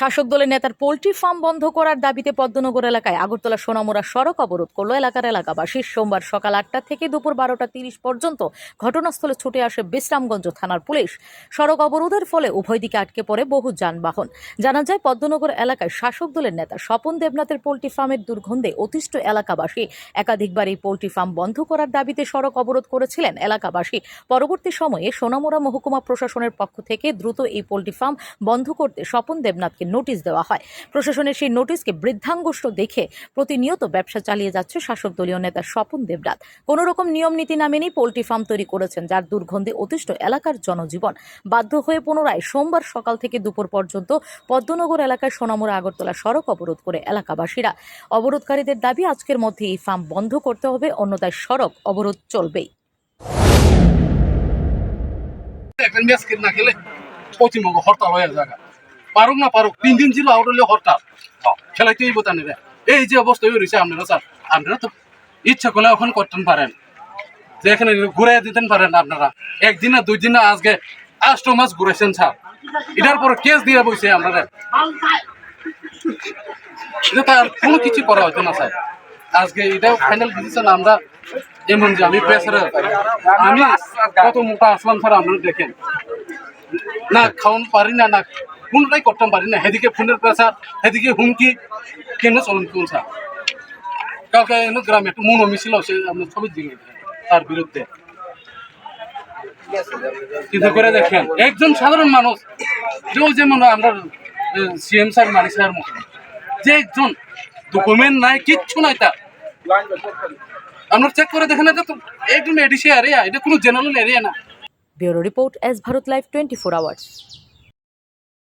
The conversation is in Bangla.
শাসক দলের নেতার পোল্ট্রি ফার্ম বন্ধ করার দাবিতে পদ্মনগর এলাকায় আগরতলা সোনামুড়া সড়ক অবরোধ করল এলাকার এলাকাবাসী। সোমবার সকাল আটটা থেকে দুপুর বারোটা তিরিশ পর্যন্ত ঘটনাস্থলে ছুটে আসে বিশ্রামগঞ্জ থানার পুলিশ। সড়ক অবরোধের ফলে উভয় দিকে আটকে পড়ে বহু যানবাহন। জানা যায়, পদ্মনগর এলাকায় শাসক দলের নেতা স্বপন দেবনাথের পোল্ট্রি ফার্মের দুর্গন্ধে অতিষ্ঠ এলাকাবাসী একাধিকবার এই পোলট্রি ফার্ম বন্ধ করার দাবিতে সড়ক অবরোধ করেছিলেন এলাকাবাসী। পরবর্তী সময়ে সোনামুড়া মহকুমা প্রশাসনের পক্ষ থেকে দ্রুত এই পোল্ট্রি ফার্ম বন্ধ করতে স্বপন দেবনাথকে নোটিশ দেওয়া হয়। প্রশাসনের সেই নোটিশকে বৃদ্ধাঙ্গুষ্ট দেখে প্রতিনিয়ত ব্যবসা চালিয়ে যাচ্ছে শাসক দলীয় নেতা স্বপন দেবনাথ। কোনো রকম নিয়ম নীতি না মেনেই পোল্ট্রি ফার্ম তৈরি করেছেন, যার দুর্গন্ধে অতিষ্ঠ এলাকার জনজীবন। বাধ্য হয়ে পুনরায় সোমবার সকাল থেকে দুপুর পর্যন্ত পদ্মনগর এলাকায় সোনামুড়া আগরতলা সড়ক অবরোধ করে এলাকাবাসীরা। অবরোধকারীদের দাবি, আজকের মধ্যে এই ফার্ম বন্ধ করতে হবে, অন্যথায় সড়ক অবরোধ চলবেই। পশ্চিমবঙ্গ হরতাল হয়ে জায়গা পারুক না পারুক, তিন দিন ছিল আউট হলে হরতাল। খেলাইতেই বোতানি রে এই যে অবস্থা হয়ে রয়েছে আপনারা স্যার, আপনারা তো ইচ্ছা করলে ওখানে করতে পারেন। যে এখানে ঘুরে দিতেন পারেন আপনারা। একদিন না দুই দিন না, আজকে আষ্ট মাস ঘুরেছেন স্যার। এটার পর কেস দিয়ে বসে আপনারা এটা তো আর কোনো কিছু করা হতো না স্যার। আজকে এটাও ফাইনাল ডিসিশন আমরা এমন যে আমি প্রেসারে আমি কত মোটা আসলাম স্যার আপনারা দেখেন। না খাওয়ান পারি না না কোনটাই করতে পারি না। হেদিকে ফোনের প্রেসার, হেদিকে হুমকি। কেন চলুন স্যার কালকে এনে গ্রামে একটু মনো মিছিল সে ছবি দিল তার বিরুদ্ধে। কিন্তু করে দেখেন, একজন সাধারণ মানুষ যেও যেমন আমরা সিএম স্যার, মানি স্যার মতো। যে একজন ডকুমেন্ট নাই, কিচ্ছু নাই তার। আপনার চেক করে দেখেন তো একদম এডিসি এরিয়া এটা কোনো জেনারেল এরিয়া না। Bureau report S Bharat live twenty four hours.